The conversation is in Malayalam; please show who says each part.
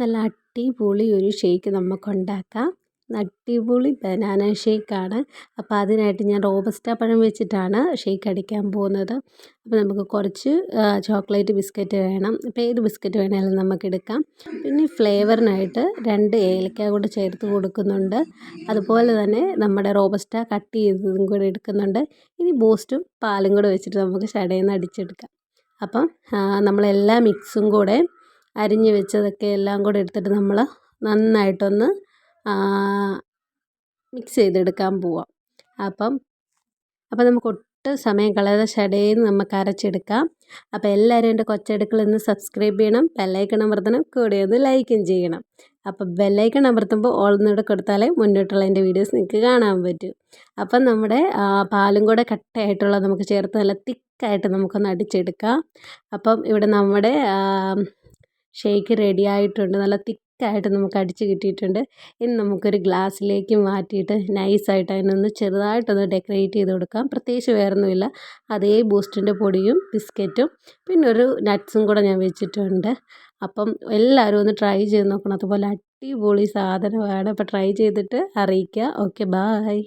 Speaker 1: നല്ല അടിപൊളി ഒരു ഷേക്ക് നമുക്ക് ഉണ്ടാക്കാം അടിപൊളി ബനാന ഷേക്കാണ്. അപ്പോൾ അതിനായിട്ട് ഞാൻ റോബസ്റ്റ പഴം വെച്ചിട്ടാണ് ഷേക്ക് അടിക്കാൻ പോകുന്നത്. അപ്പോൾ നമുക്ക് കുറച്ച് ചോക്ലേറ്റ് ബിസ്ക്കറ്റ് വേണം. ഇപ്പോൾ ഏത് ബിസ്ക്കറ്റ് വേണമെങ്കിലും നമുക്ക് എടുക്കാം പിന്നെ ഫ്ലേവറിനായിട്ട് രണ്ട് ഏലക്ക കൂടെ ചേർത്ത് കൊടുക്കുന്നുണ്ട്. അതുപോലെ തന്നെ നമ്മുടെ റോബസ്റ്റ കട്ട് ചെയ്തതും കൂടെ എടുക്കുന്നുണ്ട്. ഇനി ബൂസ്റ്റും പാലും കൂടെ വെച്ചിട്ട് നമുക്ക് ചടയിൽ നിന്ന് അടിച്ചെടുക്കാം. അപ്പം നമ്മളെല്ലാ മിക്സും കൂടെ അരിഞ്ഞ് വെച്ചതൊക്കെ എല്ലാം കൂടെ എടുത്തിട്ട് നമ്മൾ നന്നായിട്ടൊന്ന് മിക്സ് ചെയ്തെടുക്കാൻ പോവാം. അപ്പം അപ്പം നമുക്ക് ഒട്ടും സമയം കളയാതെ ഷടയിൽ നമുക്ക് അരച്ചെടുക്കാം. അപ്പോൾ എല്ലാവരും എന്റെ കൊച്ചടുക്കൾ ഒന്ന് സബ്സ്ക്രൈബ് ചെയ്യണം ബെല്ലൈക്കൺ അമർത്തണം കൂടെ ഒന്ന് ലൈക്കും ചെയ്യണം. അപ്പോൾ ബെല്ലൈക്കൺ അമർത്തുമ്പോൾ ഓൾന്നൂടെ കൊടുത്താലേ മുന്നോട്ടുള്ള എന്റെ വീഡിയോസ് നിങ്ങൾക്ക് കാണാൻ പറ്റൂ. അപ്പം നമ്മുടെ പാലും കൂടെ കട്ടയായിട്ടുള്ള നമുക്ക് ചേർത്ത് നല്ല തിക്കായിട്ട് നമുക്കൊന്ന് അടിച്ചെടുക്കാം. അപ്പം ഇവിടെ നമ്മുടെ ഷേക്ക് റെഡി ആയിട്ടുണ്ട് നല്ല തിക്കായിട്ട് നമുക്ക് അടിച്ച് കിട്ടിയിട്ടുണ്ട്. ഇനി നമുക്കൊരു ഗ്ലാസ്സിലേക്ക് മാറ്റിയിട്ട് നൈസായിട്ട് അതിനൊന്ന് ചെറുതായിട്ടൊന്ന് ഡെക്കറേറ്റ് ചെയ്ത് കൊടുക്കാം. പ്രത്യേകിച്ച് വേറൊന്നുമില്ല. അതേ ബൂസ്റ്റിന്റെ പൊടിയും ബിസ്ക്കറ്റും പിന്നെ ഒരു നട്ട്സും കൂടെ ഞാൻ വെച്ചിട്ടുണ്ട്. അപ്പം എല്ലാവരും ഒന്ന് ട്രൈ ചെയ്ത് നോക്കണം. അതുപോലെ അടിപൊളി സാധനമാണ്. അപ്പോൾ ട്രൈ ചെയ്തിട്ട് അറിയിക്കുക. Okay bye.